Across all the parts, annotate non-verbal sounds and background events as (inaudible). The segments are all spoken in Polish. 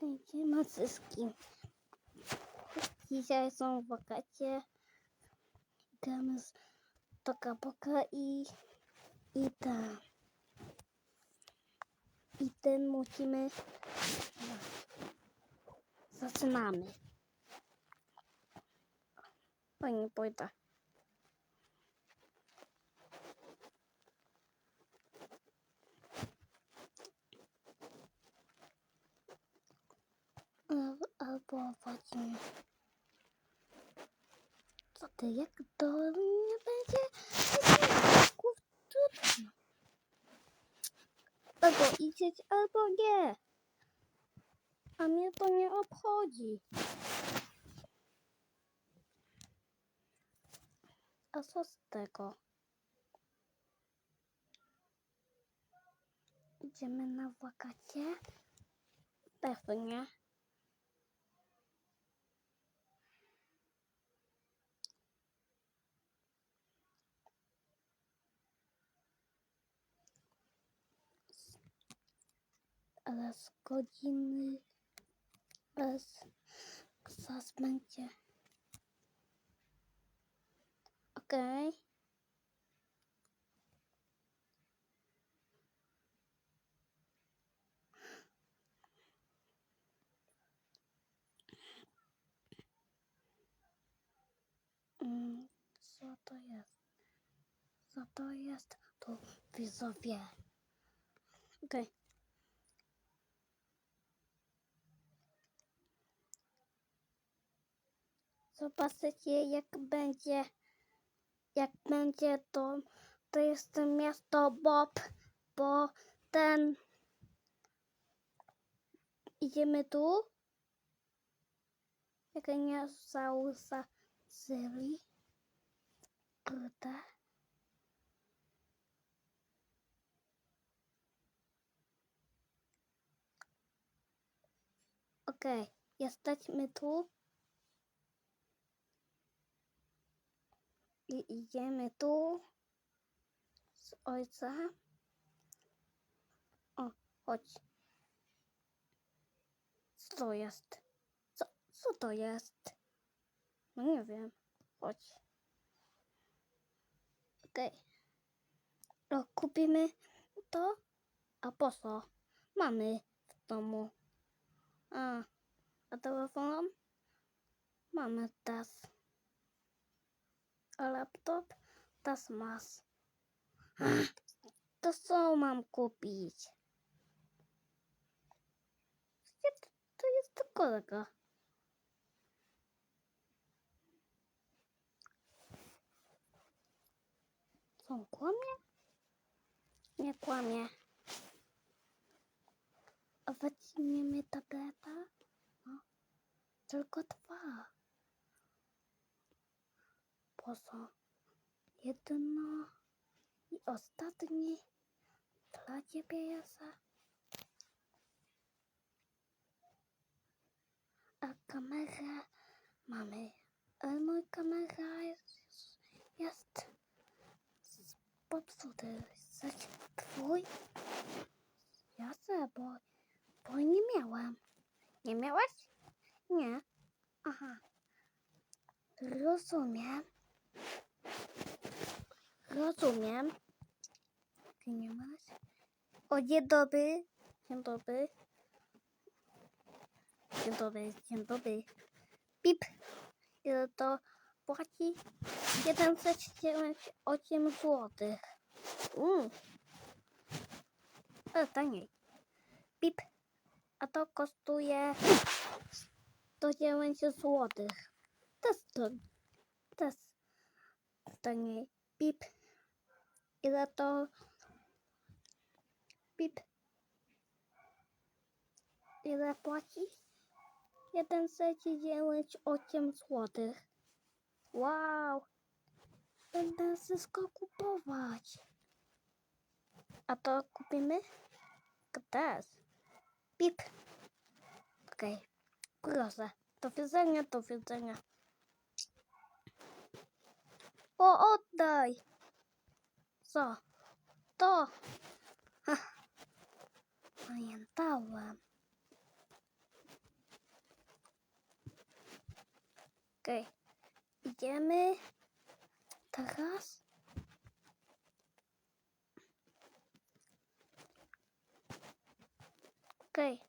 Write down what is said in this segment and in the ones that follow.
Będziemy wszystkim. Dzisiaj są wakacje. Gramy z Toka Boka i i ten. I ten musimy. Zaczynamy. O nie Właśnie. Co ty, jak to nie będzie? trudno. Albo idzieć, albo nie. A mnie to nie obchodzi. A co z tego? Idziemy na wakacje? Pewnie. Ale z godziny bez zaraz będzie. Okej. Mm, Co to jest? Co to jest? To widzowie. Okej. Zobaczycie jak będzie, jak będzie to, to jest miasto Bob, bo ten, idziemy tu, jak nie zausa Syrii, kurde, okej, jesteśmy tu. I idziemy tu z ojca. O, chodź. Co to jest? Co, co to jest? No nie wiem. Chodź. Okej. O, kupimy to. A po co? Mamy w domu. A, a telefon? Mamy też. Laptop? Das masz. To co mam kupić? To, jest to kolega? Co kłamie? Nie kłamie. A weźmiemy tableta? No. Tylko dwa. Po co? Jedno i ostatni dla ciebie jest. A kamerę mamy. Ale mój kamera jest, jest popsuty. Zaś twój? Jasne, bo, bo nie miałam. Nie miałaś? Nie. Aha. Rozumiem. Rozumiem. Ty nie masz? O, dzień dobry. Dzień dobry. Dzień dobry, dzień dobry. Pip. Ile to płaci? 708 zł. Mm. Ale taniej. Pip. A to kosztuje 109 zł. To jest to. Jest taniej. Pip. Ile to? Pip. Ile płaci? 198 zł. Wow. Będę wszystko kupować. A to kupimy? Teraz. Pip. Okej. Proszę. Do widzenia, do widzenia. O, oddaj! co? To! Ach, pamiętałem. Okej. Okay. Idziemy. Teraz. Okej. Okay.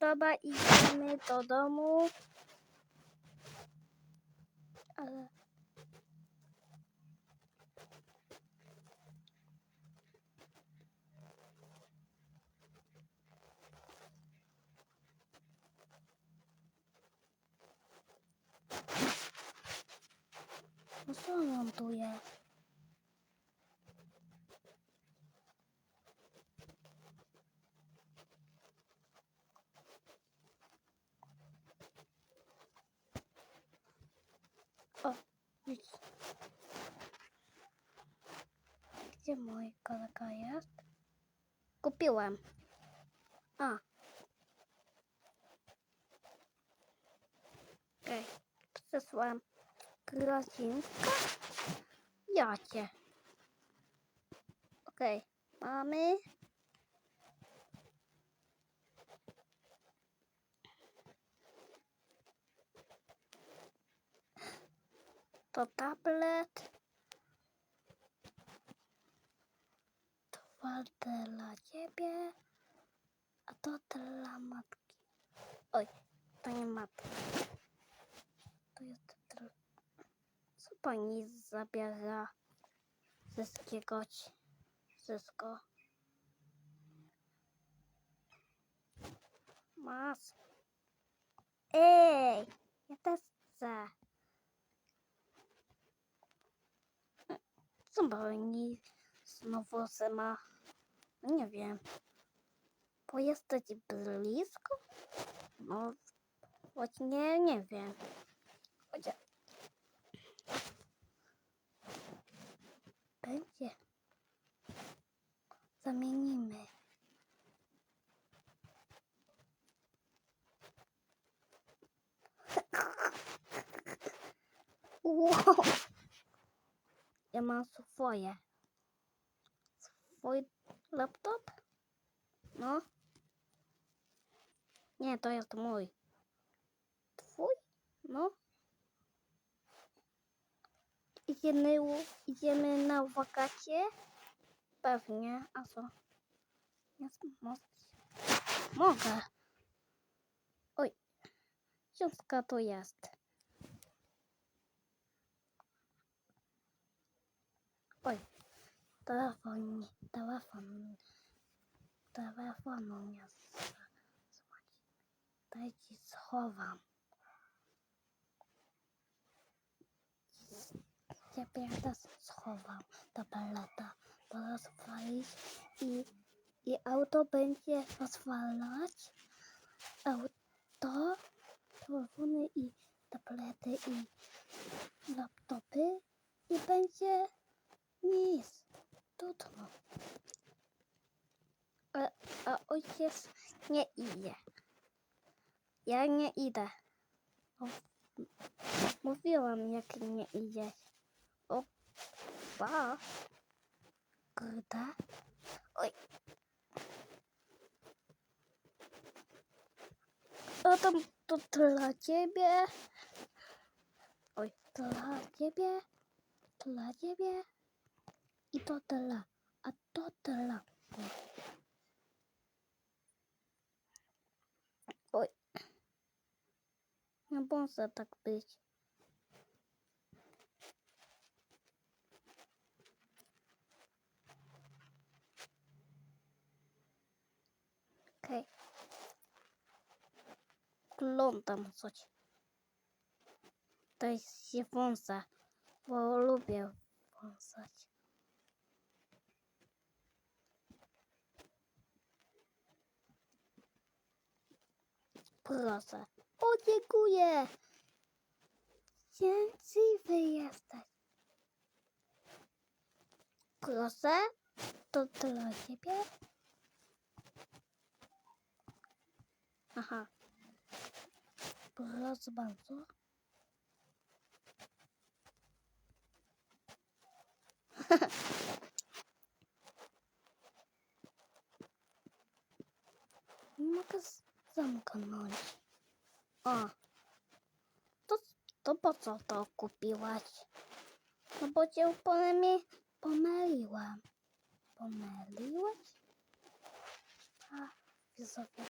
Dobra, idziemy do domu. No co on tu jest? O, widz. Gdzie mój kolega jest? Kupiłem. A. Okej. Okej. Mamy. To tablet. Dwa dla ciebie. A to dla matki. Oj, to nie matka. To jest dla... Co pani zabiera? Zyskiego. Zysko. Mas. Ej, ja też chcę. Co pani znowu ma? Nie wiem. Bo jesteś blisko? No, właśnie nie wiem. Chociaż... Będzie. Zamienimy. Wow. Ja mam swoje. Swój laptop? No. Nie, to jest mój. Twój? No. Idziemy, idziemy na wakacje? Pewnie. A co? Jest mo- Mogę. Oj. Książka to jest. Oj. Telefon, telefon, telefonu nie z- dzwoni. Daj ci schowam. Ciebie też schowam tableta. To rozwalić i, i auto będzie rozwalać. Auto, telefony i tablety i laptopy i będzie nic. Trudno. A, a ojciec nie idzie. Ja nie idę. Mówiłam, jak nie idzie. O, pa. Kurde. Oj. A tam to dla ciebie. Oj, dla ciebie. Dla ciebie. I to dla. A to dla. Oj. Nie może tak być. Okej. Oglądam coś. To jest się wąsa, bo lubię wąsać. Proszę. O, dziękuję. Szczęśliwy jesteś. Proszę. To dla ciebie. Aha. Proszę bardzo. (laughs) Nie mogę zamknąć. O. To, to po co to kupiłaś? No bo cię pomyli, pomyliłam. Pomyliłaś? A, widzowie.